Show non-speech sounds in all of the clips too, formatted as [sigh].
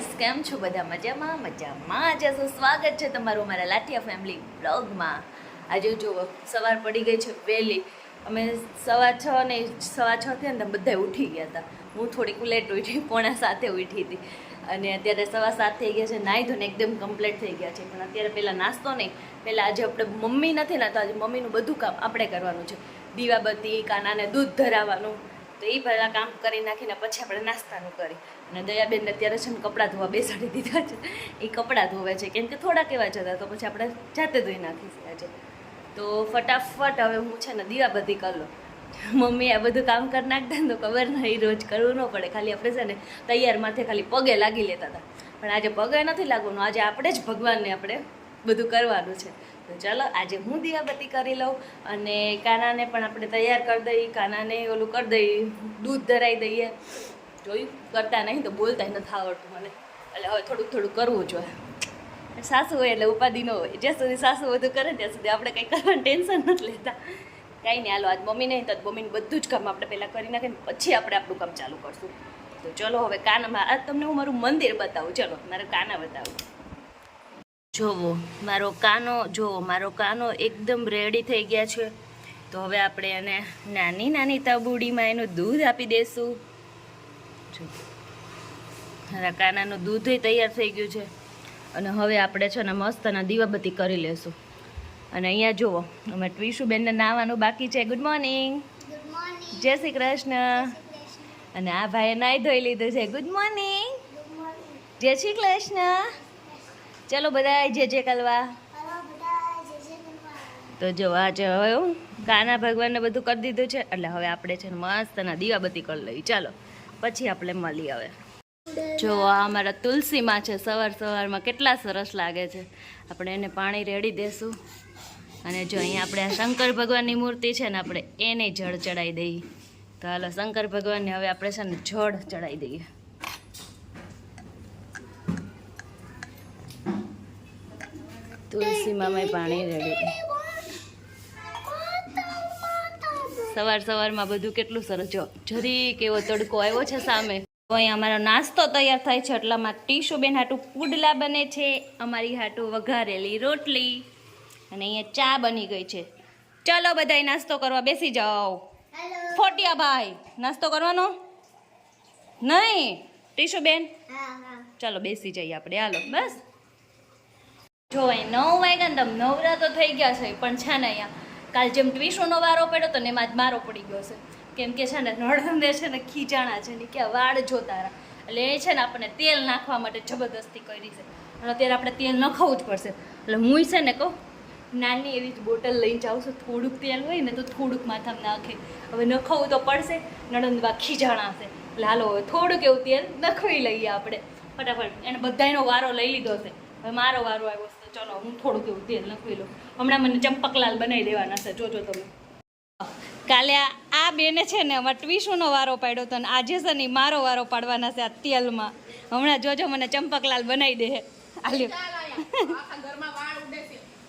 Guys, કેમ છો બધા? મજામાં? મજામાં? આજે શું સ્વાગત છે તમારું મારા લાઠિયા ફેમિલી બ્લોગમાં આજે જુઓ સવાર પડી ગઈ છે વહેલી. અમે સવા છ ને સવા છ થયા ને બધા ઉઠી ગયા હતા. હું થોડીક લેટ ઉઠી, પોણા સાથે ઉઠી હતી. અને અત્યારે સવા સાત થઈ ગયા છે નાહી ધોને એકદમ કમ્પ્લીટ થઈ ગયા છે. પણ અત્યારે પહેલાં નાસ્તો નહીં. પહેલાં આજે આપણે મમ્મી નથી ને તો આજે મમ્મીનું બધું કામ આપણે કરવાનું છે. દીવાબત્તી, કાનાને દૂધ ધરાવવાનું તો એ પહેલાં કામ કરી નાખીને પછી આપણે નાસ્તાનું કરી. અને દયાબેનને અત્યારે છે ને કપડાં ધોવા બેસાડી દીધા છે. એ કપડાં ધોવે છે. કેમ કે થોડા કેવા જતા તો પછી આપણે જાતે ધોઈ નાખીશું આજે તો ફટાફટ હવે હું છે ને દીવાબત્તી કરી લઉં. મમ્મી આ બધું કામ કરી નાખતા ને તો ખબર નહીં રોજ કરવું ન પડે. ખાલી આપણે છે ને તૈયાર માથે ખાલી પગે લાગી લેતા હતા. પણ આજે પગે નથી લાગવાનું, આજે આપણે જ ભગવાનને આપણે બધું કરવાનું છે. તો ચાલો, આજે હું દિયાબત્તી કરી લઉં અને કાનાને પણ આપણે તૈયાર કરી દઈએ. કાનાને ઓલું કરી દઈએ, દૂધ ધરાવી દઈએ. જોયું? કરતા નહીં તો બોલતા નથી આવડતું મને. એટલે હવે થોડુંક થોડુંક કરવું જોઈએ સાસુ હોય એટલે ઉપાધિ ન હોય. જ્યાં સુધી સાસુ બધું કરે ત્યાં સુધી આપણે કંઈ કરવાનું ટેન્શન નથી લેતા. કાંઈ નહીં, હાલો, આજ મમ્મી નહીં તો મમ્મીને બધું જ કામ આપણે પહેલાં કરી નાખીને પછી આપણે આપણું કામ ચાલુ કરશું. તો ચલો, હવે કાનામાં આજ તમને હું મારું મંદિર બતાવું. ચલો, મારે કાના બતાવું. જોવો મારો કાનો જોવો મારો કાનો એકદમ રેડી થઈ ગયા છે. તો હવે આપણે એને નાની નાની તબુડીમાં એનું દૂધ આપી દઈશું મારા કાનાનું દૂધ તૈયાર થઈ ગયું છે. અને હવે આપણે છે ને મસ્ત અને દીવાબત્તી કરી લેશું. અને અહીંયા જુઓ અમે ટ્વીશુબેનને નાહવાનું બાકી છે. ગુડ મોર્નિંગ જય શ્રી કૃષ્ણ. અને આ ભાઈએ નાહી ધોઈ લીધું છે. ગુડ મોર્નિંગ ગુડ મોર્નિંગ જય શ્રી કૃષ્ણ. ચલો બધા જે જે કલવા. તો જો આજે હવે હું કાના ભગવાનને બધું કરી દીધું છે એટલે હવે આપણે છે ને મસ્ત ના દીવાબત્તી કરી લઈએ. ચાલો પછી આપણે મળીએ હવે. જો આ અમારા તુલસીમાં છે સવાર સવારમાં કેટલા સરસ લાગે છે. આપણે એને પાણી રેડી દેશું. અને જો અહીંયા આપણે આ શંકર ભગવાનની મૂર્તિ છે ને આપણે એને જળ ચડાવી દઈએ. તો હાલો શંકર ભગવાનને હવે આપણે છે ને જળ ચડાવી દઈએ. તુલસીમાં મેં પાણી રેડી. સવાર સવારમાં બધું કેટલું સરસ. જો જરી કેવો તડકો આવ્યો છે સામે. તો અહીંયા અમારો નાસ્તો તૈયાર થાય છે એટલામાં ટીશુબેન હાટું પુડલા બને છે અમારી હાટું વઘારેલી રોટલી અને અહીંયા ચા બની ગઈ છે. ચલો બધાય નાસ્તો કરવા બેસી જાઓ. ફોટિયા ભાઈ. નાસ્તો કરવાનો? નહીં? ટીશુબેન? ચાલો બેસી જઈએ આપણે. હાલો બસ. જો અહીં નવ વાગ્યા ને તો નવરા તો થઈ ગયા છે, પણ છે ને અહીંયા કાલ જેમ ટ્વીશોનો વારો પડ્યો તો ને એમાં જ મારો પડી ગયો છે. કેમ કે છે ને નળંદે છે ને ખીજાણા છે ને કે વાળ જોતા રહ્યા. એટલે એ છે ને આપણને તેલ નાખવા માટે જબરદસ્તી કરી છે. અને અત્યારે આપણે તેલ નખાવવું જ પડશે. એટલે હું છે ને કહું, નાની એવી જ બોટલ લઈને જાઉં છું, થોડુંક તેલ હોય ને તો થોડુંક માથામાં નાખે. હવે નખાવવું તો પડશે નળંદવા ખીજાણા છે. એટલે હાલો, હવે થોડુંક એવું તેલ નખવી લઈએ આપણે. ફટાફટ, એને બધાયનો વારો લઈ લીધો છે. હવે મારો વારો આવ્યો છે. ચલો, હું થોડુંક એવું તેલ નાખી લઉં હમણાં મને ચંપકલાલ બનાવી દેવાના છે. જોજો તમે. કાલે આ- બેને છે ને અમારે ટ્વીશુનો વારો પાડ્યો હતો અને આજે છે ને મારો વારો પાડવાના છે આ તેલમાં. હમણાં જોજો મને ચંપકલાલ બનાવી દે. આલ્યો.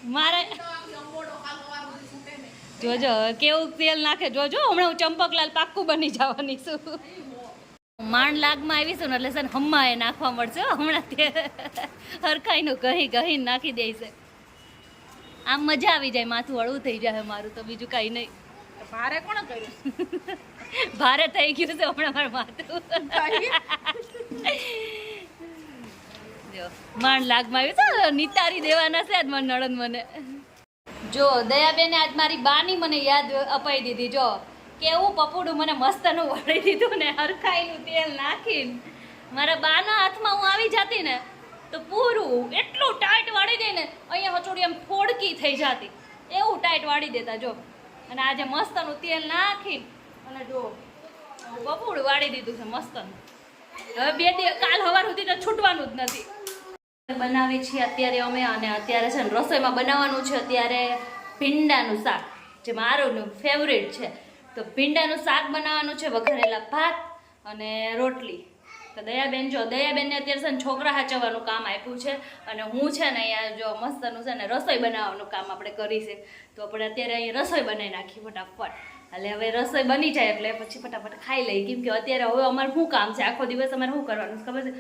મારે જોજો, કેવું તેલ નાખે જોજો. હમણાં હું ચંપકલાલ પાક્કું બની જવાની છું. માંડ લાગમાં આવીશું ને એટલે છે ને હમ્મા એ નાખવા મળશે હમણાં તે હરખાઈનું કહી કહીને નાખી દે છે. આમ મજા આવી જાય માથું હળવું થઈ જાય મારું તો બીજું કાંઈ નહીં. ભારે કોણ કર્યું? [laughs] ભારે થઈ ગયું છે હમણાં મારું માથું. જો માંડ લાગમાં આવ્યું છે નિતારી દેવાના છે આજ મારા નણંદ મને. જો દયાબેને આજ મારી બાની મને યાદ અપાઈ દીધી જો. કેવું પપુડું મને મસ્તનું વળી દીધું ને હરખાઈનું તેલ નાખીને. મારા બાના હાથમાં હું આવી જતી ને, તો પૂરું એટલું ટાઈટ વાળી દે ને, અહીંયા હચોડી એમ ફોડકી થઈ જતી. એવું ટાઈટ વાળી દેતા જો. અને આજે મસ્તનું તેલ નાખીને, અને જો પપુડું વાળી દીધું છે મસ્તનું. હવે બે દિવસ કાલ સવાર સુધી તો છૂટવાનું જ નથી. બનાવી છીએ અત્યારે અમે, અને અત્યારે છે ને રસોઈમાં બનાવવાનું છે અત્યારે ભીંડાનું શાક, જે મારું ફેવરેટ છે. તો ભીંડાનું શાક બનાવવાનું છે, વઘારેલા ભાત અને રોટલી. તો દયાબેન, જો દયાબેનને અત્યારે છે ને છોકરા હાચવવાનું કામ આપ્યું છે અને હું છે ને અહીંયા જો મસ્તનું છે ને રસોઈ બનાવવાનું કામ આપણે કરીશું તો આપણે અત્યારે અહીંયા રસોઈ બનાવી નાખી ફટાફટ. એટલે હવે રસોઈ બની જાય એટલે પછી ફટાફટ ખાઈ લઈએ. કેમ કે અત્યારે હવે અમારે શું કામ છે? આખો દિવસ અમારે શું કરવાનું ખબર છે?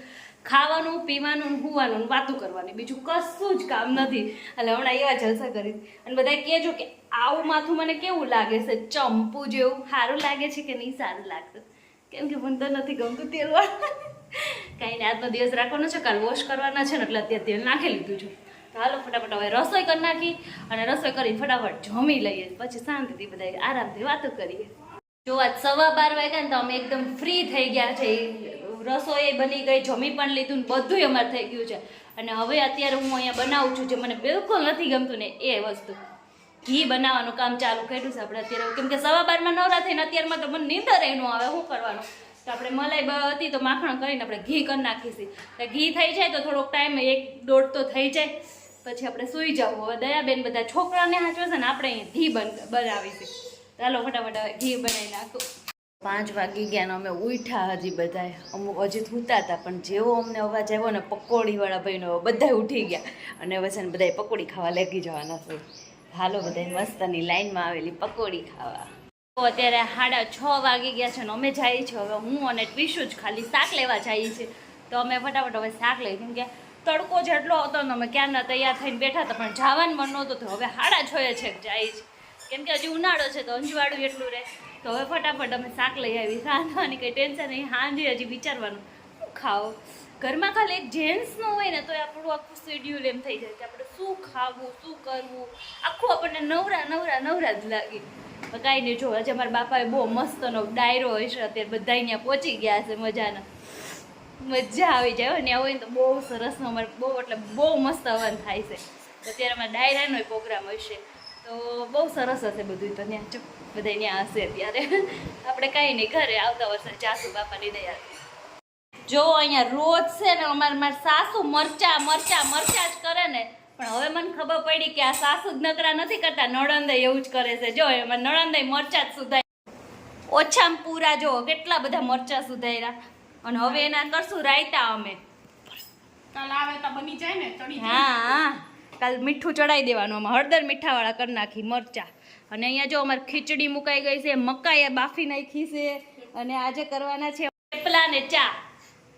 ખાવાનું, પીવાનું, હુવાનું, વાતું કરવાની. બીજું કશું જ કામ નથી. એટલે હમણાં એવા જલસા કરી. અને બધા કહેજો કે આવું માથું મને કેવું લાગે છે? ચંપુ જેવું સારું લાગે છે કે નહીં સારું લાગતું? કેમ કે મને તો નથી ગમતું તેલ કાંઈ નહીં, આજનો દિવસ રાખવાનો છે, કાલ વોશ કરવાના છે ને એટલે અત્યારે તેલ નાખી લીધું છું. તો હાલો, ફટાફટ હવે રસોઈ કરી નાખી અને રસોઈ કરી ફટાફટ જમી લઈએ. પછી શાંતિથી બધા આરામથી વાતો કરીએ. જો આજ સવા બાર વાગ્યા ને તો અમે એકદમ ફ્રી થઈ ગયા છે. રસોઈ બની ગઈ, જમી પણ લીધું ને બધુંય અમારે થઈ ગયું છે. અને હવે અત્યારે હું અહીંયા બનાવું છું જે મને બિલકુલ નથી ગમતું ને એ વસ્તુ. ઘી બનાવવાનું કામ ચાલુ કર્યું છે આપણે અત્યારે. કેમ કે સવા બારમાં નવરા થઈને અત્યારમાં તો મને નીંદર એનું આવે, શું કરવાનું? તો આપણે મલાઈ હતી તો માખણ કરીને આપણે ઘી કરી નાખીશું. તો ઘી થઈ જાય તો થોડોક ટાઈમ, એક દોઢ તો થઈ જાય. પછી આપણે સૂઈ જવું. હવે દયાબેન બધા છોકરાને હાચવે છે ને આપણે અહીં ઘી બન, બનાવીશું. ચાલો ફટાફટ ઘી બનાવી નાખું. પાંચ વાગી ગયા અમે ઉઠ્યા હજી બધાએ. અમુક હજી સૂતા હતા, પણ જેવો અમને અવાજ આવ્યો ને પકોડીવાળા ભાઈનો બધા ઉઠી ગયા. અને હવે છે ને બધાએ પકોડી ખાવા લેગી જવાના છે. હાલો બધા મસ્તની લાઈનમાં આવેલી પકોડી ખાવા. તો અત્યારે સાડા છ વાગી ગયા છે ને અમે જઈએ છીએ હવે હું અને ટીશું જ ખાલી શાક લેવા જઈએ છીએ. તો અમે ફટાફટ હવે શાક લઈ કેમ કે તડકો જેટલો હતો ને અમે ક્યારના તૈયાર થઈને બેઠા હતા, પણ જવાનું મન નહોતું તો હવે સાડા છ એ છે જાય છે કેમ કે હજી ઉનાળો છે તો અંજવાળું એટલું રહે. તો હવે ફટાફટ અમે શાક લઈ આવી સાંધવાની કંઈ ટેન્શન નહીં હાંજે હજી વિચારવાનું. ખાઓ ઘરમાં ખાલી એક જેન્ટ્સનો હોય ને તો આપણું આખું શેડ્યુલ એમ થઈ જાય કે આપણે શું ખાવું શું કરવું. આખું આપણને નવરા નવરા નવરા જ લાગે. કાંઈ નહીં જો આજે મારા બાપાએ બહુ મસ્તનો ડાયરો હોય છે અત્યારે બધા અહીંયા પહોંચી ગયા છે મજાના. મજા આવી જાય હો, ત્યાં હોય ને તો બહુ સરસનો અમારે બહુ એટલે બહુ મસ્ત હવન થાય છે. અત્યારે અમારે ડાયરાનો પ્રોગ્રામ હશે. તો બહુ સરસ હશે બધું તો ત્યાં. બધા ત્યાં હશે અત્યારે. આપણે કાંઈ નહીં ઘરે આવતા વર્ષે જાસુ બાપાની દયા. જો અહીંયા રોજ છે ને અમારે મારા સાસુ મરચા મરચા મરચા જ કરે ને પણ હવે મને ખબર પડી કે આ સાસુ જ નકરા નથી કરતા નણંદે એવું જ કરે છે. જો એમાં નળંદય મરચા જ સુધાય ઓછામાં પૂરા જો કેટલા બધા મરચા સુધાર્યા? અને હવે એના કરશું રાયતા અમે. કાલ આવે તો બની જાય ને ચડી હા હા. કાલ મીઠું ચડાવી દેવાનું આમાં. હળદર મીઠાવાળા કરી નાખી મરચા. અને અહીંયા જો અમારે ખીચડી મુકાઈ ગઈ છે મકાઈ બાફી નાખી છે. અને આજે કરવાના છે થેપલા ને ચા.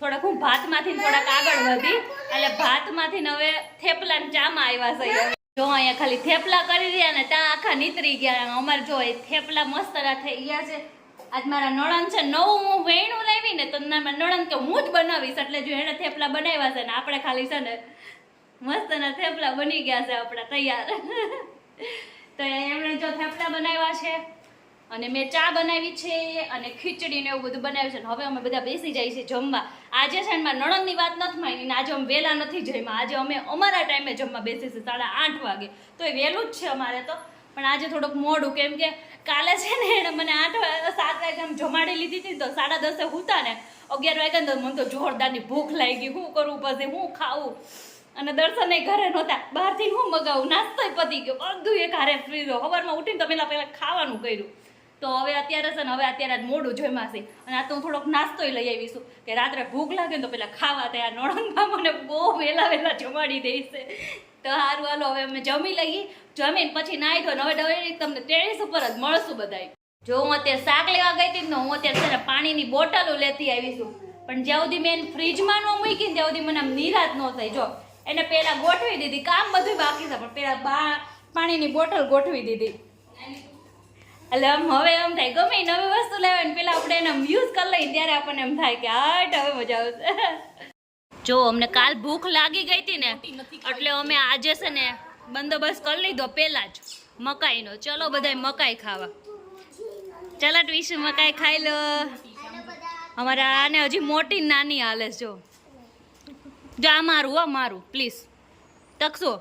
થોડાક હું ભાતમાંથી થોડાક આગળ વધી, એટલે ભાતમાંથી હવે થેપલા ને ચામાં આવ્યા છે. જો અહીંયા ખાલી થેપલા કરી રહ્યા ને ત્યાં આખા નીતરી ગયા. અમારે જો થેપલા મસ્ત થઈ ગયા છે. આજ મારા નણંદ છે નવું હું વેણું લાવી ને તો મારા નણંદ કે હું જ બનાવીશ, એટલે જો એણે થેપલા બનાવ્યા છે ને આપણે ખાલી છે ને મસ્તના થેપલા બની ગયા છે આપણા તૈયાર. તો એમણે જો થેપલા બનાવ્યા છે. અને મેં ચા બનાવી છે અને ખીચડી ને એવું બધું બનાવ્યું છે. ને હવે અમે બધા બેસી જઈએ છીએ જમવા. આજે છે ને મારા નણંદની વાત નથી માની ને આજે અમે વહેલા નથી જમ્યા. આજે અમે અમારા ટાઈમે જમવા બેસીશું સાડા આઠ વાગે. તો એ વહેલું જ છે અમારે તો. પણ આજે થોડુંક મોડું, કેમ કે કાલે છે ને એણે મને આઠ વાગે, સાત વાગે આમ જમાડી લીધી હતી તો સાડા દસે હુતા ને, અગિયાર વાગ્યા ને તો મને તો જોરદારની ભૂખ લાગી. શું કરવું પછી હું ખાવું? અને દર્શન એ ઘરે નહોતા. બહારથી હું મગાવું. નાસ્તોય પતી ગયો. બધું એક હારે ફ્રી રહ્યો સવારમાં ઉઠીને તો પહેલાં પહેલાં ખાવાનું કર્યું. તો હવે અત્યારે છે ને, હવે અત્યારે જ મોડું જમાશે અને આ તો હું થોડોક નાસ્તોય લઈ આવીશું કે રાત્રે ભૂખ લાગે ને તો પેલા ખાવા તૈયાર નણંદમાં મને બહુ વહેલા વહેલા જમાડી દેશે તો સારું હાલો, હવે અમે જમી લઈએ. જમીને પછી નાહી ધોઈને હવે ડાયરેક્ટ તમને ટેરેસ ઉપર જ મળશું બધાય. જો હું અત્યારે શાક લેવા ગઈ હતી ને હું અત્યારે પાણીની બોટલો લેતી આવીશું પણ જ્યાં સુધી મેં ફ્રીજમાં ન મૂકી ને ત્યાં સુધી મને આમ નિરાત ન થઈ જો, એને પહેલાં ગોઠવી દીધી. કામ બધું બાકી છે, પણ પહેલાં બા, પાણીની બોટલ ગોઠવી દીધી. એટલે આમ હવે એમ થાય ગમે નવી વસ્તુ લેવાય ને પેલા આપણે એને યુઝ કરી લઈએ ત્યારે આપણને એમ થાય કે આટ હવે મજા આવશે. જો અમને કાલ ભૂખ લાગી ગઈ હતી ને એટલે અમે આજે છે ને બંદોબસ્ત કરી લીધો પહેલાં જ મકાઈનો. ચલો બધાય મકાઈ ખાવા. ચલો વિશે મકાઈ ખાઈ લો. અમારા આને હજી મોટી નાની હાલે જો. જો આ મારું હો મારું પ્લીઝ તકશો.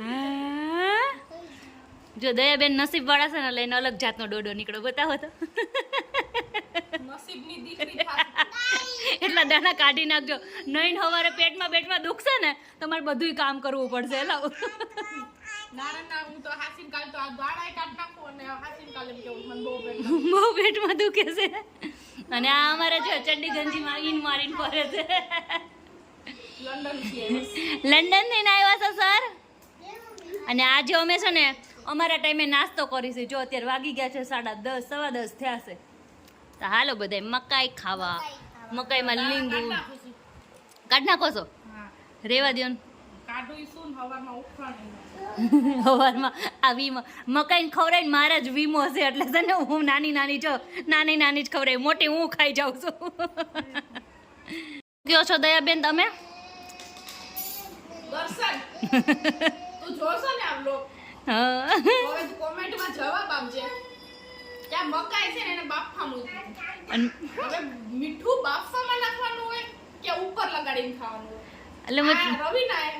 હા? જો દયાબેન નસીબ વાળા છે ને લઈને અલગ જાતનો ડોડો નીકળો બતાવો તો. એટલા દાણા કાઢી નાખજો. નહીં હવારે પેટમાં પેટમાં દુખશે ને તમારે બધુંય કામ કરવું પડશે ના ના ના બહુ. બહુ પેટમાં દુખે છે. અને આ અમારે જો ચડ્ડી ગંજી મારીને મારીને ફરે છે. લંડનથી લંડન આવ્યા છો સર? અને આજે અમે છે ને અમારા ટાઈમે નાસ્તો કરીશું જો અત્યારે વાગી ગયા છે સાડા દસ સવા દસ થયા છે. તો હાલો બધા મકાઈ ખાવા. મકાઈમાં લીંબુ. કાઢ નાખો છો? રેવા દો હવારમાં [laughs] આ વીમો. મકાઈને ખવડાવીને મારા જ વીમો છે એટલે છે ને હું નાની નાની છો નાની નાની જ ખવડાવી. મોટી હું ખાઈ જાઉં છું. [laughs] કયો છો દયાબેન તમે? દર્શન. [laughs] તું જોશો ને આ vlog. હા. હવે તું કોમેન્ટમાં જવાબ આપજે. કે મકાઈ છે ને એને બાફવા મૂકી હવે મીઠું બાફવામાં નાખવાનું હોય કે ઉપર લગાડીને ખાવાનું એટલે મત- રવિના એ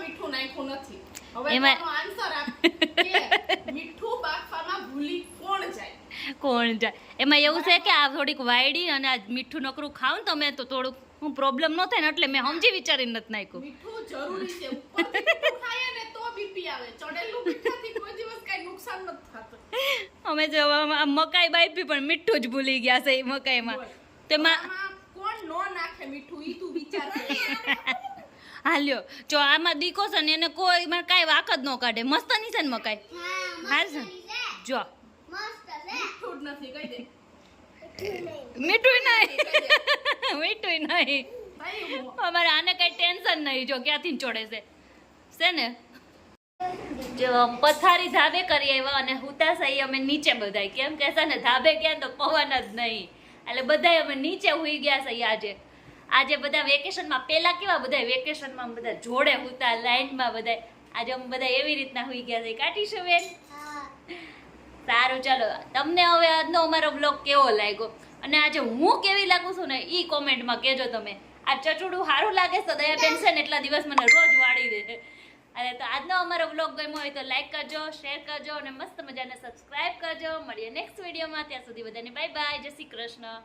મીઠું નાખ્યું નથી. હવે એનો આન્સર આપ કે મીઠું બાફવામાં ભૂલી કોણ જાય? કોણ જાય? એમાં એવું છે કે આ થોડીક વાયડી અને આ મીઠું નકરું ખાવ ને તો મેં તો થોડુંક હું પ્રોબ્લેમ ન થાય ને એટલે મેં સમજી વિચારીને નથી નાખ્યું. મીઠું જરૂરી છે. ઉપરથી બીપી આવે. ચડેલું મીઠાથી કોઈ દિવસ કઈ નુકસાન નથી થતું. અમે જો આ મકાઈ બાઈપી પણ મીઠું જ ભૂલી ગયા છે એ મકાઈમાં. તેમાં કોણ નો નાખે મીઠું? ઈ તું વિચાર હાલ્યો જો આમાં દીકો છે ને એને કોઈ માં કાંઈ વાક જ ન કાઢે. મસ્તની છે ને મકાઈ? હાલ છે. જો. મસ્ત મીઠું નથી કહી દે. મીઠું નહીં. [laughs] મીઠું નહીં. અમારે આને કઈ ટેન્શન નહીં જો ક્યાંથી ચડે છે. છે ને? પથારી ધાબે કરી આવ્યા અને હુતા સહી અમે નીચે બધાય. કેમ કે ને, ધાબે ગયા તો પવન જ નહીં. એટલે બધા અમે નીચે હુઈ ગયા છે આજે. આજે બધા વેકેશનમાં પહેલા કેવા બધા વેકેશનમાં બધા જોડે હુતા, લાઈનમાં બધા આજે અમે બધા એવી રીતના હુઈ ગયા છે. કાઢીશું બેન? સારું, ચાલો. તમને હવે આજનો અમારો બ્લોગ કેવો લાગ્યો? અને આજે હું કેવી લાગુ છું ને એ કોમેન્ટમાં કહેજો તમે. આ ચચુડું સારું લાગે છે દયાબેન છે ને, એટલા દિવસ મને રોજ વાળી દે. અને તો આજનો અમારો બ્લોગ ગમ્યો હોય તો લાઈક કરજો શેર કરજો અને મસ્ત મજાને સબસ્ક્રાઈબ કરજો. મળીએ નેક્સ્ટ વિડીયોમાં ત્યાં સુધી બધાને બાય બાય જય શ્રી કૃષ્ણ.